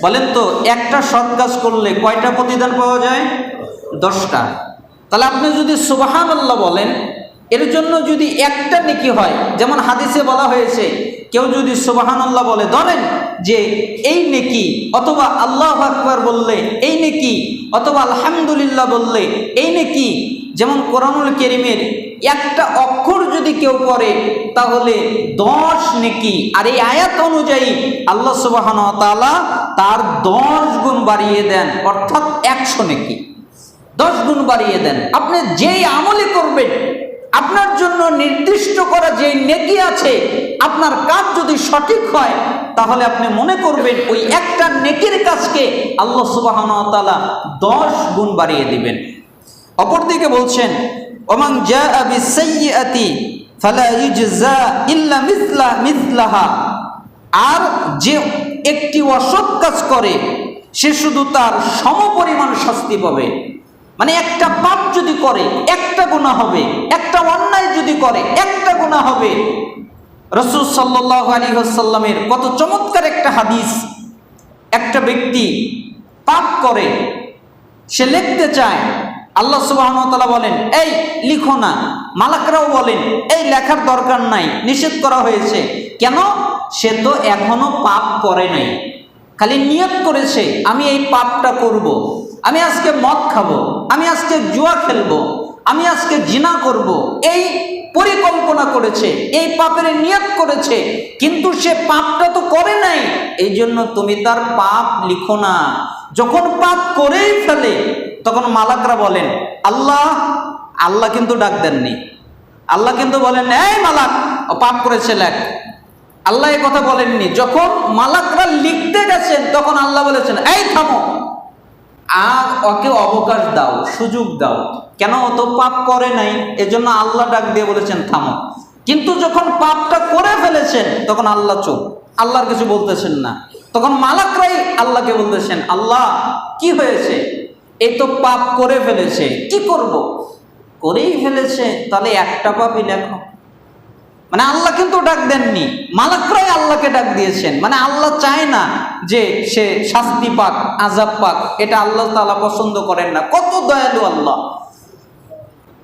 বলেন তো, একটা সৎ কাজ করলে কয়টা প্রতিদান পাওয়া যায়? দশটা। তাহলে আপনি যদি সুবাহান আল্লাহ বলেন, এর জন্য যদি একটা নেকি হয়, যেমন হাদিসে বলা হয়েছে, কেউ যদি সুবাহান আল্লাহ বলে, ধরেন যে এই নেকি, অথবা আল্লাহ আকবার বললে, এই নেকি, অথবা আলহামদুলিল্লাহ বললে, এই নেকি যেমন কোরআনুল কেরিমের একটা অক্ষর যদি কেউ করে তাহলে দশ নেকি। আর এই আয়াত অনুযায়ী আল্লাহ সুবাহান তাআলা তার দশ গুণ বাড়িয়ে দেন, অর্থাৎ একশো নেকি। দশ গুণ বাড়িয়ে দেন। আপনি যেই আমলে করবেন, আপনার জন্য নির্দিষ্ট করা যে নেকি আছে, আপনার কাজ যদি সঠিক হয়, তাহলে আপনি মনে করবেন ওই একটা নেকির কাজকে আল্লাহ সুবাহন তাআলা দশ গুণ বাড়িয়ে দিবেন। অপরদিকে বলছেন, ওমান জা আবি সাইয়্যাতি ফালা ইউজজা ইল্লা মিসলা মিসলাহা। আর যে একটি অসৎ কাজ করে, সে শুধু তার সমপরিমাণ শাস্তি পাবে। মানে একটা পাপ যদি করে, একটা গুণা হবে, একটা অন্যায় যদি করে, একটা গুণা হবে। রসুল সাল্লাহ আলী সাল্লামের কত চমৎকার একটা হাদিস। একটা ব্যক্তি পাপ করে, সে লিখতে চায় আল্লাহ সুবাহতালা বলেন, এই লিখো না। মালাকরাও বলেন, এই লেখার দরকার নাই, নিষেধ করা হয়েছে। কেন? সে তো এখনও পাপ করে নাই। খালি নিয়ত করেছে, আমি এই পাপটা করব। আমি আজকে মদ খাব। আমি আজকে জুয়া খেলব। আমি আজকে জিনা করব। এই পরিকল্পনা করেছে, এই পাপের নিয়ত করেছে, কিন্তু সে পাপটা তো করে নাই। এই জন্য তুমি তার পাপ লিখো না। যখন পাপ করেই ফেলে তখন মালাকরা বলেন, আল্লাহ আল্লাহ কিন্তু ডাক দেননি। আল্লাহ কিন্তু বলেন, এই মালাক পাপ করেছে লেখ। আল্লাহ এ কথা বলেননি। যখন মালাকরা লিখতে গেছেন, তখন আল্লাহ বলেছেন, এই থামো। আর ওকে অবকাশ দাও, সুযোগ দাও। কেন? অত পাপ করে নাই, এজন্য আল্লাহ ডাক দিয়ে বলেছেন, থামো। কিন্তু যখন পাপটা করে ফেলেছেন, তখন আল্লাহ চোখ আল্লাহর কিছু বলতেছেন না। তখন মালাকরাই আল্লাহকে বলতেছেন, আল্লাহ, কি হয়েছে? এই তো পাপ করে ফেলেছে, কি করব? করেই ফেলেছে, তাহলে একটা পাপই লেখো। মানে আল্লাহ কিন্তু ডাক দেননি, মালাকরাই আল্লাহকে ডাক দিয়েছেন। মানে আল্লাহ চায় না যে সে শাস্তি পাক আজাব পাক, এটা আল্লাহ তালা পছন্দ করেন না। কত দয়ালু আল্লাহ।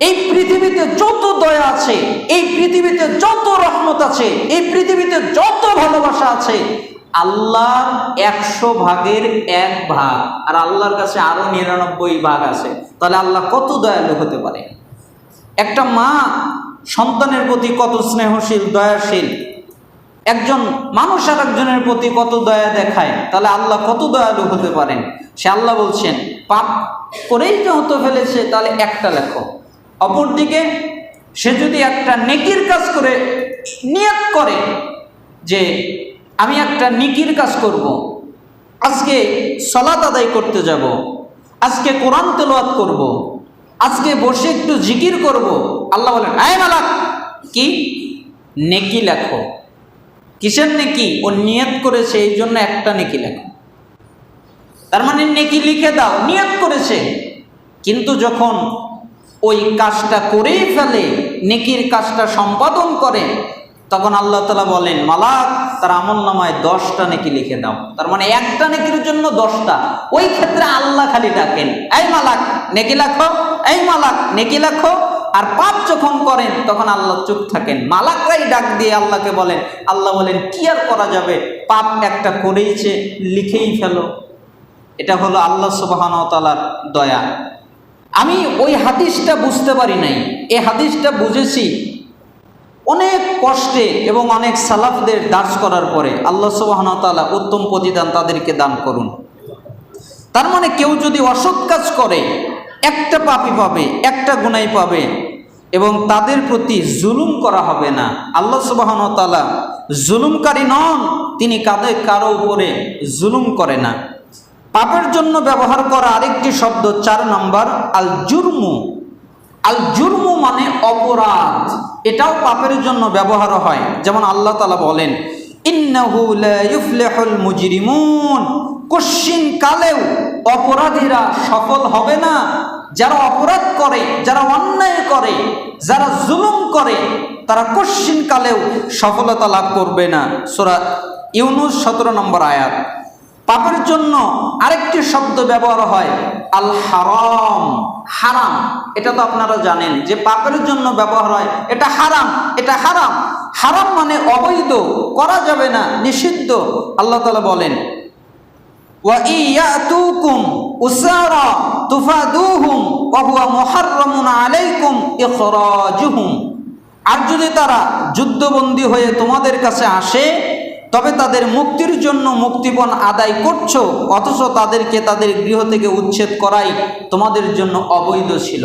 এই পৃথিবীতে যত দয়া আছে, এই পৃথিবীতে যত রহমত আছে, এই পৃথিবীতে যত ভালোবাসা আছে আল্লাহ একশো ভাগের এক ভাগ, আর আল্লাহর কাছে আরও নিরানব্বই ভাগ আছে। তাহলে আল্লাহ কত দয়ালু হতে পারে? একটা মা সন্তানের প্রতি কত স্নেহশীল, দয়াশীল? একজন মানুষ আর একজনের প্রতি কত দয়া দেখায়? তাহলে আল্লাহ কত দয়ালু হতে পারেন? সে আল্লাহ বলছেন, পাপ করেই যেহেতু ফেলেছে, তাহলে একটা লেখো। অপরদিকে, সে যদি একটা নেকির কাজ করে, নিয়ত করে, যে আমি একটা নিকির কাজ করব। আজকে সলাত আদায় করতে যাব। আজকে কোরআন তেলোয়াত করব। আজকে বসে একটু জিকির করব। আল্লাহ বলেন আয় মালাক, কি নেকি লেখো কিসের নেকি ও নিয়ত করেছে, এই জন্য একটা নেকি লেখো তার মানে নেকি লিখে দাও, নিয়ত করেছে কিন্তু যখন ওই কাজটা করেই ফেলে, নেকির কাজটা সম্পাদন করে তখন আল্লাহ তালা বলেন, মালাক, তার আমল নামায় দশটা নেকি লিখে দাও। তার মানে একটা নেকির জন্য দশটা। ওই ক্ষেত্রে আল্লাহ খালি ডাকেন, এই মালাক, নেকি লেখো, এই মালাক, নেকি লেখো। আর পাপ যখন করেন, তখন আল্লাহ চুপ থাকেন। মালাকরাই ডাক দিয়ে আল্লাহকে বলেন, আল্লাহ বলেন, কি আর করা যাবে? পাপ একটা করেইছে, লিখেই ফেলো। এটা হলো আল্লাহ সুবাহান তালার দয়া। আমি ওই হাদিসটা বুঝতে পারি নাই। এই হাদিসটা বুঝেছি অনেক কষ্টে এবং অনেক সালাফদের দাস করার পরে আল্লাহ সুবাহন তালা উত্তম প্রতিদান তাদেরকে দান করুন। তার মানে কেউ যদি অসৎ কাজ করে, একটা পাপি পাবে, একটা গুনাই পাবে এবং তাদের প্রতি জুলুম করা হবে না। আল্লাহ সুবাহন তালা জুলুমকারী নন, তিনি কাদের কারও উপরে জুলুম করে না। পাপের জন্য ব্যবহার করা আরেকটি শব্দ, চার নম্বর আল জুরমু আল জুরমু মানে অপরাধ। এটাও পাপের জন্য ব্যবহার হয়। যেমন আল্লাহ তালা বলেন মুজরিমুন। কশিন কালেও অপরাধীরা সফল হবে না। যারা অপরাধ করে, যারা অন্যায় করে, যারা জুলুম করে, তারা কশিন কালেও সফলতা লাভ করবে না। সোরা ইউনুস সতেরো নম্বর আয়াত। পাপের জন্য আরেকটি শব্দ ব্যবহার হয়, আল হারাম। হারাম। এটা তো আপনারা জানেন যে পাপের জন্য ব্যবহার হয়। এটা হারাম এটা হারাম। হারাম মানে অবৈধ, করা যাবে না, নিষিদ্ধ। আল্লাহ তালা বলেন আর যদি তারা যুদ্ধবন্দী হয়ে তোমাদের কাছে আসে তবে তাদের মুক্তির জন্য মুক্তিপণ আদায় করছ, অথচ তাদেরকে তাদের গৃহ থেকে উচ্ছেদ করাই তোমাদের জন্য অবৈধ ছিল।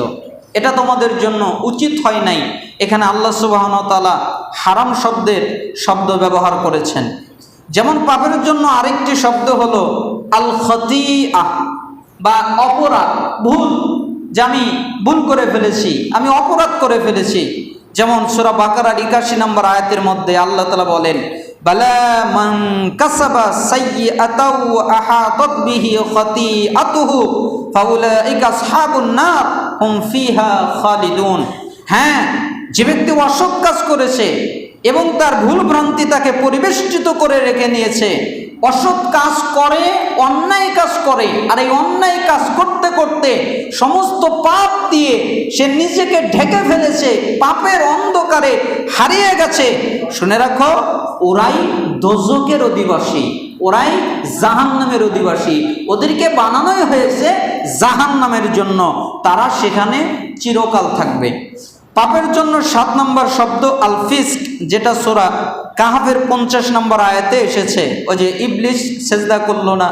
এটা তোমাদের জন্য উচিত হয় নাই। এখানে আল্লাহ সুবাহন তালা হারাম শব্দের শব্দ ব্যবহার করেছেন। যেমন পাপের জন্য আরেকটি শব্দ হলো আল খতি আহ বা অপরাধ, ভুল, যে আমি ভুল করে ফেলেছি, আমি অপরাধ করে ফেলেছি। যেমন সুরা বাকারার একাশি নম্বর আয়াতের মধ্যে আল্লাহ তালা বলেন বালা মান কাসাবা সাইয়্যাতাও আহাতাত বিহি খাতিআতুহু ফাউলাইকা আসহাবুন নার, হুম ফিহা খালিদুন। হ্যাঁ যে ব্যক্তি অসৎ কাজ করেছে এবং তার ভুল ভ্রান্তি তাকে পরিবেষ্টিত করে রেখে নিয়েছে, অসৎ কাজ করে, অন্যায় কাজ করে, আর এই অন্যায় কাজ করতে করতে সমস্ত পাপ দিয়ে সে নিজেকে ঢেকে ফেলেছে, পাপের অন্ধকারে হারিয়ে গেছে। শুনে রাখো ওরাই দোজকের অধিবাসী, ওরাই জাহান নামের অধিবাসী। ওদেরকে বানানোই হয়েছে জাহান নামের জন্য। তারা সেখানে চিরকাল থাকবে। পাপের জন্য সাত নম্বর শব্দ আলফিস্ক, যেটা সোরা কাহাফের পঞ্চাশ নম্বর আয়াতে এসেছে। ওই যে ইবলিশ সেজদা করল না,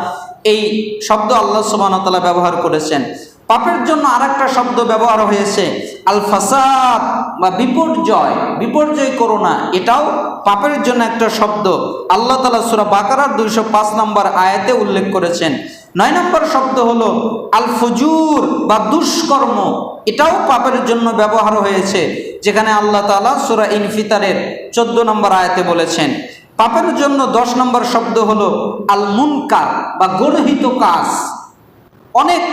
এই শব্দ আল্লাহ সুবাহতালা ব্যবহার করেছেন। পাপের জন্য আর শব্দ ব্যবহার হয়েছে আল ফাসাদ বা বিপর্যয়। বিপর্যয় করো না, এটাও পাপের জন্য একটা শব্দ। আল্লাহ তালা সুরা বাকারার দুইশো পাঁচ নম্বর আয়াতে উল্লেখ করেছেন। নয় নম্বর শব্দ হলো আল ফুজুর বা দুষ্কর্ম। এটাও পাপের জন্য ব্যবহার হয়েছে, যেখানে আল্লাহ তালা সুরা ইনফিতারের চোদ্দ নম্বর আয়াতে বলেছেন। পাপের জন্য দশ নম্বর শব্দ হলো আল মুনকার বা গর্হিত কাজ। অনেক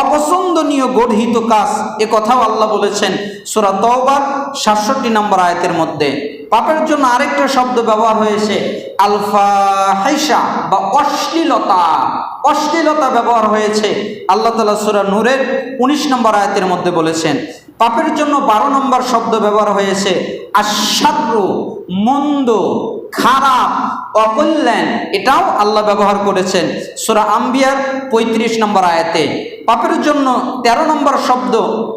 অপছন্দনীয় গর্হিত কাজ, এ কথাও আল্লাহ বলেছেন সুরা তওবার সাতষট্টি নম্বর আয়াতের মধ্যে। পাপের জন্য আরেকটা শব্দ ব্যবহার হয়েছে আলফা হাইসা বা অশ্লীলতা। অশ্লীলতা ব্যবহার হয়েছে, আল্লাহ তালা সুরা নূরের উনিশ নম্বর আয়াতের মধ্যে বলেছেন। পাপের জন্য বারো নম্বর শব্দ ব্যবহার হয়েছে আশ্বাদ্র মন্দ, খারাপ। অকল্যাণ, এটাও আল্লাহ ব্যবহার করেছেন। সুরা আম্বিয়ার পঁয়ত্রিশ নম্বর আয়াতে, পাপের জন্য ১৩ নম্বর শব্দ,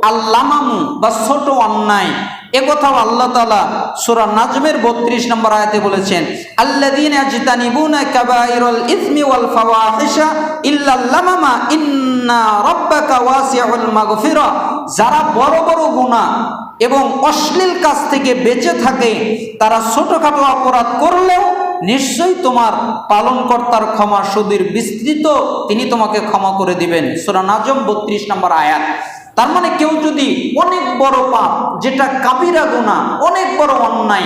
আল্লামামু বা ছোট অন্যায়, এ কথাও আল্লাহ তালা সুরা নাজমের বত্রিশ নম্বর আয়াতে বলেছেন আল্লাদিন মাগফিরা। যারা বড় বড় গুনাহ এবং অশ্লীল কাজ থেকে বেঁচে থাকে, তারা ছোটখাটো অপরাধ করলেও নিশ্চয়ই তোমার পালনকর্তার ক্ষমা সুদীর বিস্তৃত তিনি তোমাকে ক্ষমা করে দিবেন। সুরা নাজম বত্রিশ নম্বর আয়াত। তার মানে কেউ যদি অনেক বড় পাপ, যেটা কাবিরা গুণা অনেক বড় অন্যায়,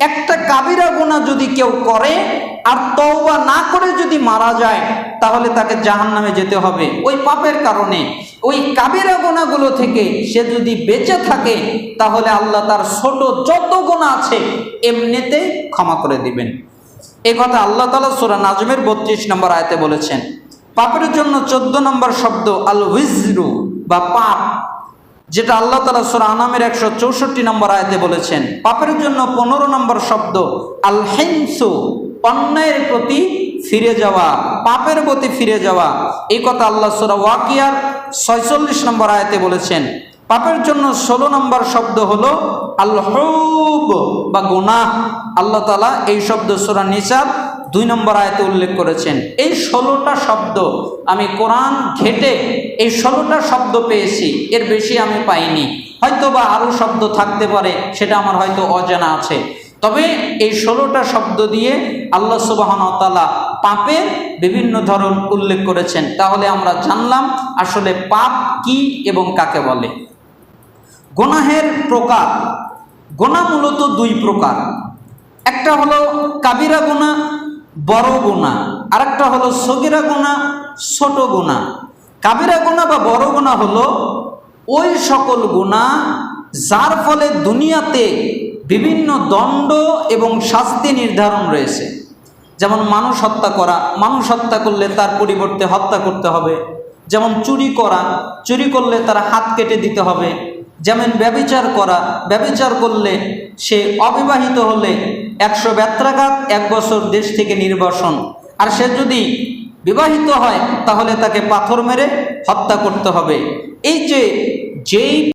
একটা কাবিরা গুণা যদি কেউ করে আর তওবা না করে যদি মারা যায়, তাহলে তাকে জাহান নামে যেতে হবে। ওই পাপের কারণে। ওই কাবিরা গোনাগুলো থেকে সে যদি বেঁচে থাকে, তাহলে আল্লাহ তার ছোট যত গোনা আছে, এমনিতেই ক্ষমা করে দিবেন। এ কথা আল্লাহ তালা সুরা নাজমের বত্রিশ নম্বর আয়তে বলেছেন। পাপের জন্য চোদ্দ নম্বর শব্দ আল উইজরু বা পাপ, যেটা আল্লাহ তালা সুরা আনামের একশো চৌষট্টি নম্বর আয়তে বলেছেন। পাপের জন্য পনেরো নম্বর শব্দ আল হেনসু অন্যায়ের প্রতি ফিরে যাওয়া, পাপের প্রতি ফিরে যাওয়া। এই কথা আল্লাহ সুরা ওয়াকিয়ার ছয়চল্লিশ নম্বর আয়তে বলেছেন। পাপের জন্য ষোলো নম্বর শব্দ হলো আল্লাহব বা গুনাহ। আল্লাহ তালা এই শব্দ সুরা নিসাব দুই নম্বর আয়তে উল্লেখ করেছেন। এই ষোলোটা শব্দ আমি কোরআন ঘেটে এই ষোলোটা শব্দ পেয়েছি, এর বেশি আমি পাইনি। হয়তো বা আরও শব্দ থাকতে পারে, সেটা আমার হয়তো অজানা আছে। তবে এই ষোলোটা শব্দ দিয়ে আল্লাহ সুবাহনতালা পাপের বিভিন্ন ধরন উল্লেখ করেছেন। তাহলে আমরা জানলাম আসলে পাপ কি এবং কাকে বলে। গোনাহের প্রকার, গোনা মূলত দুই প্রকার। একটা হলো কাবিরা গোনা, বড় গোনা। আরেকটা হলো সগিরা গোনা, ছোট গোনা। কাবিরা গোনা বা বড় গোনা হলো ওই সকল গোনা যার ফলে দুনিয়াতে বিভিন্ন দণ্ড এবং শাস্তি নির্ধারণ রয়েছে। যেমন মানুষ হত্যা করা, মানুষ হত্যা করলে তার পরিবর্তে হত্যা করতে হবে। যেমন চুরি করা, চুরি করলে তার হাত কেটে দিতে হবে। যেমন ব্যবিচার করা, ব্যবিচার করলে সে অবিবাহিত হলে একশো ব্যত্রাঘাত এক বছর দেশ থেকে নির্বাসন। আর সে যদি বিবাহিত হয়, তাহলে তাকে পাথর মেরে হত্যা করতে হবে। এই যে, যেই